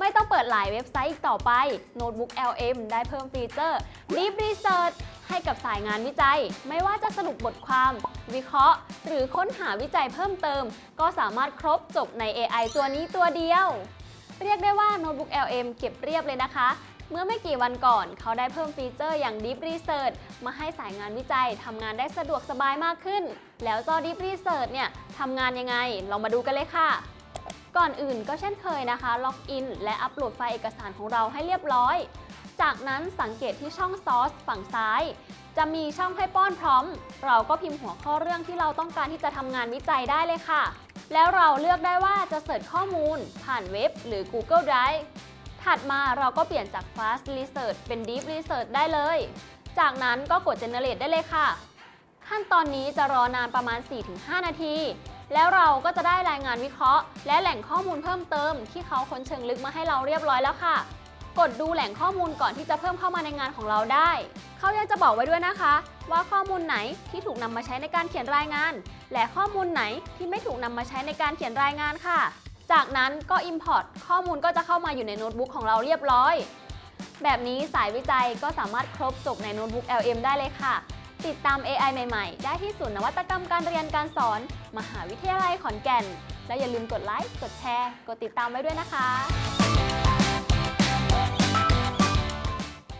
ไม่ต้องเปิดหลายเว็บไซต์อีกต่อไป Notebook LM ได้เพิ่มฟีเจอร์ Deep Research ให้กับสายงานวิจัย ไม่ว่าจะสรุปบทความ วิเคราะห์ หรือค้นหาวิจัยเพิ่มเติม ก็สามารถครบจบใน AI ตัวนี้ตัวเดียว เรียกได้ว่า Notebook LM เก็บเรียบเลยนะคะเมื่อไม่กี่วันก่อนเขาได้เพิ่มฟีเจอร์อย่าง Deep Research มาให้สายงานวิจัยทำงานได้สะดวกสบายมากขึ้น แล้วเจ้า Deep Research เนี่ยทำงานยังไง เรามาดูกันเลยค่ะ ก่อนอื่นก็เช่นเคยนะคะ ล็อกอิน และอัปโหลดไฟล์เอกสารของเราให้เรียบร้อย จากนั้นสังเกตที่ช่อง Source ฝั่งซ้าย จะมีช่องให้ป้อนพร้อม เราก็พิมพ์หัวข้อเรื่องที่เราต้องการที่จะทำงานวิจัยได้เลยค่ะ แล้วเราเลือกได้ว่าจะเสิร์ชข้อมูล ผ่านเว็บ หรือ Google Drive ถัดมาเราก็เปลี่ยนจาก Fast Research เป็น Deep Research ได้เลย จากนั้นก็กด Generate ได้เลยค่ะ ขั้นตอนนี้จะรอนานประมาณ 4-5 นาที แล้วเราก็จะได้รายงานวิเคราะห์ และแหล่งข้อมูลเพิ่มเติม ที่เขาค้นเชิงลึกมาให้เราเรียบร้อยแล้วค่ะ กดดูแหล่งข้อมูลก่อนที่จะเพิ่มเข้ามาในงานของเราได้ เขายังจะบอกไว้ด้วยนะคะ ว่าข้อมูลไหนที่ถูกนำมาใช้ในการเขียนรายงาน และข้อมูลไหนที่ไม่ถูกนำมาใช้ในการเขียนรายงานค่ะ จากนั้นก็ Import ข้อมูลก็จะเข้ามาอยู่ในโน้ตบุ๊กของเราเรียบร้อย แบบนี้สายวิจัยก็สามารถครบจบในโน้ตบุ๊ก LM ได้เลยค่ะ ติดตาม AI ใหม่ ๆ ได้ที่ศูนย์นวัตกรรมการเรียนการสอน มหาวิทยาลัยขอนแก่น และอย่าลืมกดไลค์ กดแชร์ กดติดตามไว้ด้วยนะคะ